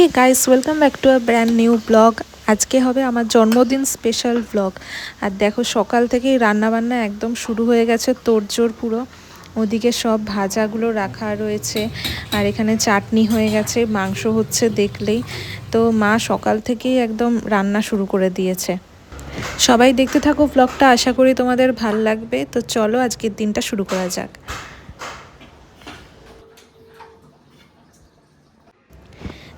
Hey guys welcome back to a brand new blog আজকে হবে আমার জন্মদিন স্পেশাল ব্লগ আর দেখো, সকাল থেকেই রান্নাবান্না একদম শুরু হয়ে গেছে তোড়জোড় পুরো। ওদিকে সব ভাজাগুলো রাখা রয়েছে, আর এখানে চাটনি হয়ে গেছে, মাংস হচ্ছে দেখলেই। তো মা সকাল থেকেই একদম রান্না শুরু করে দিয়েছে। সবাই দেখতে থাকো ব্লগটা আশা করি তোমাদের ভালো লাগবে। তো চলো আজকের দিনটা শুরু করা যাক।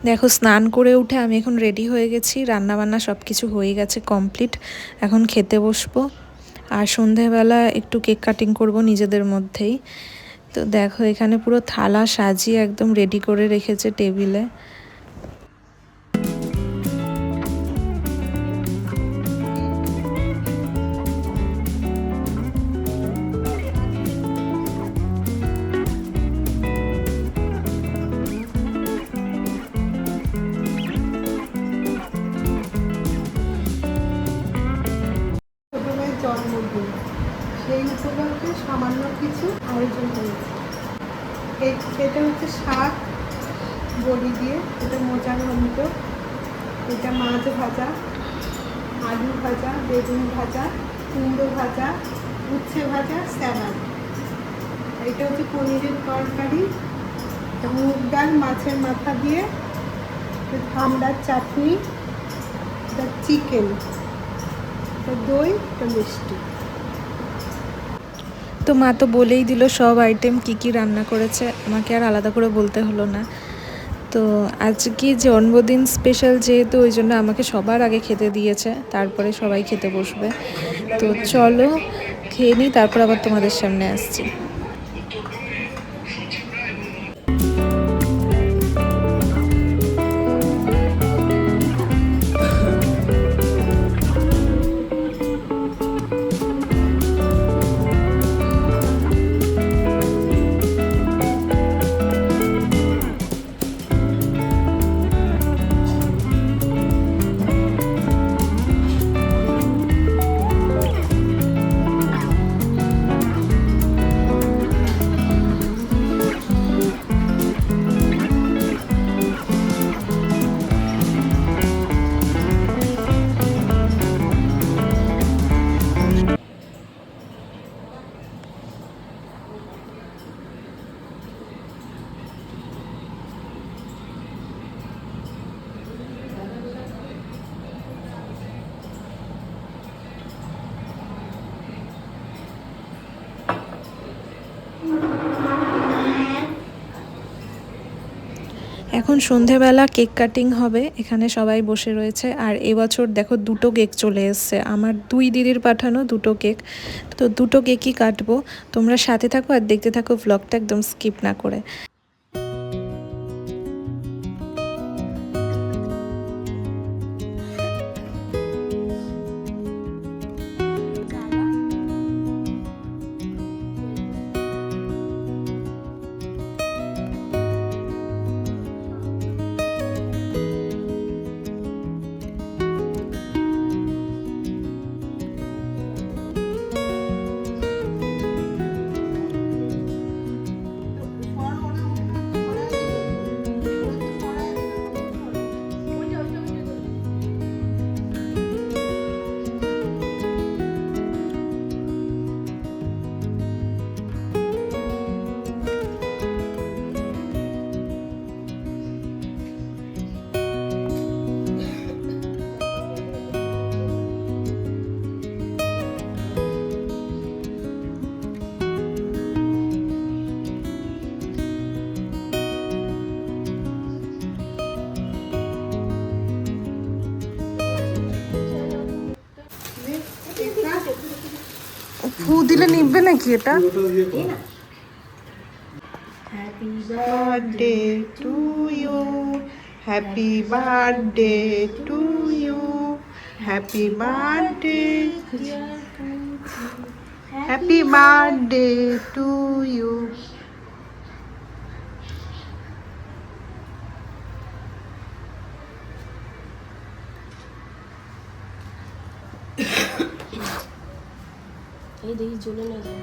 দেখো, স্নান করে উঠে আমি এখন রেডি হয়ে গেছি। রান্না বান্না সব কিছু হয়ে গেছে কমপ্লিট এখন খেতে বসবো। আর সন্ধেবেলা একটু কেক কাটিং করব নিজেদের মধ্যেই। তো দেখো, এখানে পুরো থালা সাজিয়ে একদম রেডি করে রেখেছে টেবিলে সেই উপলক্ষে সামান্য কিছু আয়োজন হয়েছে এই এটা হচ্ছে শাক, বড়ি দিয়ে, এটা মোচার ঘন্ট এটা মাছ ভাজা, আলু ভাজা, বেগুন ভাজা, কুমড়ো ভাজা, উচ্ছে ভাজা, স্যালাড। এটা হচ্ছে পনিরের তরকারি, মুগ ডাল, মাছের মাথা দিয়ে, আমড়ার চাটনি, এটা চিকেন। এটা দই, এটা মিষ্টি। তো মা তো বলেই দিল সব আইটেম কি কি রান্না করেছে। আমাকে আর আলাদা করে বলতে হলো না। তো আজকে জন্মদিন স্পেশাল যেহেতু, ওই জন্য আমাকে সবার আগে খেতে দিয়েছে। তারপরে সবাই খেতে বসবে। তো চলো, খেয়ে নিই, তারপর আবার তোমাদের সামনে আসছি। এখন সন্ধেবেলা কেক কাটিং হবে, এখানে সবাই বসে রয়েছে। আর এবছর দেখো দুটো কেক চলে এসছে। আমার দুই দিদির পাঠানো দুটো কেক। তো দুটো কেকই কাটবো। তোমরা সাথে থাকো আর দেখতে থাকো ভ্লগটা একদম স্কিপ না করে। দিলে নিববে নাকি এটা happy birthday to you happy birthday to you happy birthday happy birthday to you এই দেখি জ্বলে না যায়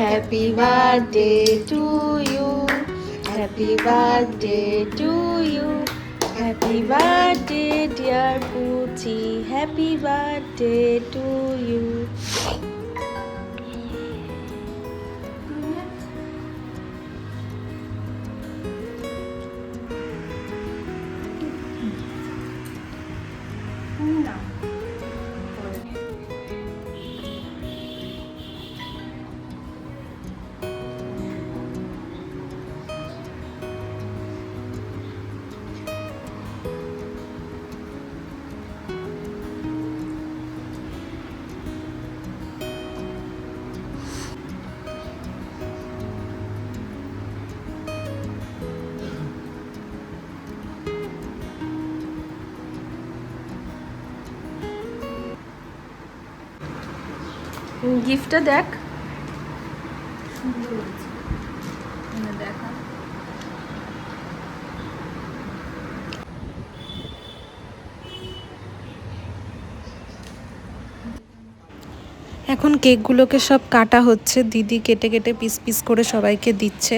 Happy birthday to you. Happy birthday to you. Happy birthday, dear booty! Happy birthday to you. গিফটটা দেখ। এখন কেকগুলোকে সব কাটা হচ্ছে। দিদি কেটে কেটে পিস পিস করে সবাইকে দিচ্ছে।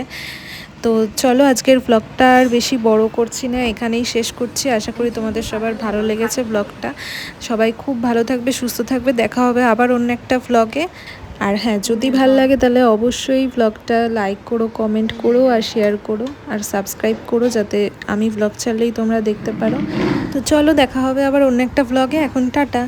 তো চলো আজকের ব্লগটা আর বেশি বড় করছি না, এখানেই শেষ করছি। আশা করি তোমাদের সবার ভালো লেগেছে ব্লগটা সবাই খুব ভালো থাকবে, সুস্থ থাকবে। দেখা হবে আবার অন্য একটা ব্লগে আর হ্যাঁ যদি ভালো লাগে তাহলে অবশ্যই ব্লগটা লাইক করো কমেন্ট করো আর শেয়ার করো। আর সাবস্ক্রাইব করো যাতে আমি ব্লগ চাললেই তোমরা দেখতে পারো। তো চলো দেখা হবে আবার অন্য একটা ব্লগে এখন টাটা।